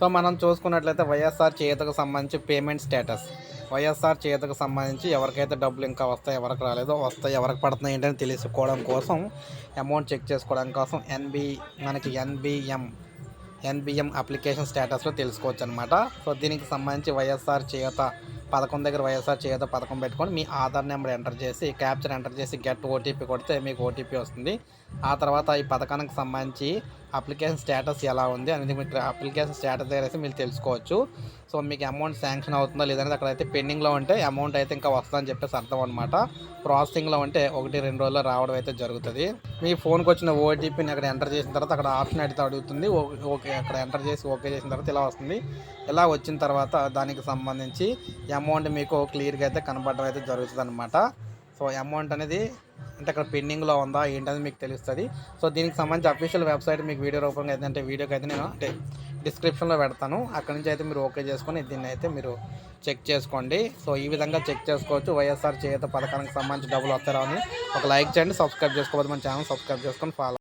So మనం చూసుకున్నట్లయితే వైఎస్ఆర్ చేతకు సంబంధించి పేమెంట్ స్టేటస్. వైఎస్ఆర్ చేతకు సంబంధించి ఎవరికైతే డబ్బులు ఇంకా వస్తాయి ఎవరికి రాలేదో వస్తాయి ఎవరికి పడుతున్నాయి ఏంటని తెలుసుకోవడం కోసం అమౌంట్ చెక్ చేసుకోవడం కోసం ఎన్బి మనకి ఎన్బిఎం ఎన్బిఎం అప్లికేషన్ స్టేటస్లో తెలుసుకోవచ్చు అనమాట సో దీనికి సంబంధించి వైఎస్ఆర్ చేత పథకం దగ్గర వైఎస్ఆర్ చేత పథకం పెట్టుకొని మీ ఆధార్ నెంబర్ ఎంటర్ చేసి క్యాప్చర్ ఎంటర్ చేసి గెట్ ఓటీపీ కొడితే మీకు ఓటీపీ వస్తుంది. ఆ తర్వాత ఈ పథకానికి సంబంధించి అప్లికేషన్ స్టేటస్ ఎలా ఉంది అనేది మీరు అప్లికేషన్ స్టేటస్ దగ్గర అయితే మీరు తెలుసుకోవచ్చు. సో మీకు అమౌంట్ శాంక్షన్ అవుతుందా లేదనేది అక్కడైతే పెండింగ్లో ఉంటే అమౌంట్ అయితే ఇంకా వస్తుందని చెప్పేసి అర్థం అనమాట ప్రాసెసింగ్లో ఉంటే ఒకటి రెండు రోజుల్లో రావడం అయితే జరుగుతుంది. మీ ఫోన్కి వచ్చిన ఓటీపీని అక్కడ ఎంటర్ చేసిన తర్వాత అక్కడ ఆప్షన్ అయితే అడుగుతుంది. ఓ- ఓకే అక్కడ ఎంటర్ చేసి ఓకే చేసిన తర్వాత ఇలా వస్తుంది. ఇలా వచ్చిన తర్వాత దానికి సంబంధించి అమౌంట్ మీకు క్లియర్గా అయితే కనపడడం అయితే జరుగుతుంది అనమాట సో అమౌంట్ అనేది అంటే అక్కడ పెండింగ్లో ఉందా ఏంటనేది మీకు తెలుస్తుంది. సో దీనికి సంబంధించి అఫీషియల్ వెబ్సైట్ మీకు వీడియో రూపంగా అయితే అంటే వీడియోకి అయితే నేను అంటే డిస్క్రిప్షన్లో పెడతాను. అక్కడ నుంచి అయితే మీరు ఓకే చేసుకొని దీన్ని అయితే మీరు చెక్ చేసుకోండి. సో ఈ విధంగా చెక్ చేసుకోవచ్చు. వైఎస్ఆర్ చేత పథకానికి సంబంధించి డబ్బులు వస్తారా అని ఒక లైక్ చేయండి. సబ్స్క్రైబ్ చేసుకోవద్దు మన ఛానల్ సబ్స్క్రైబ్ చేసుకొని ఫాలో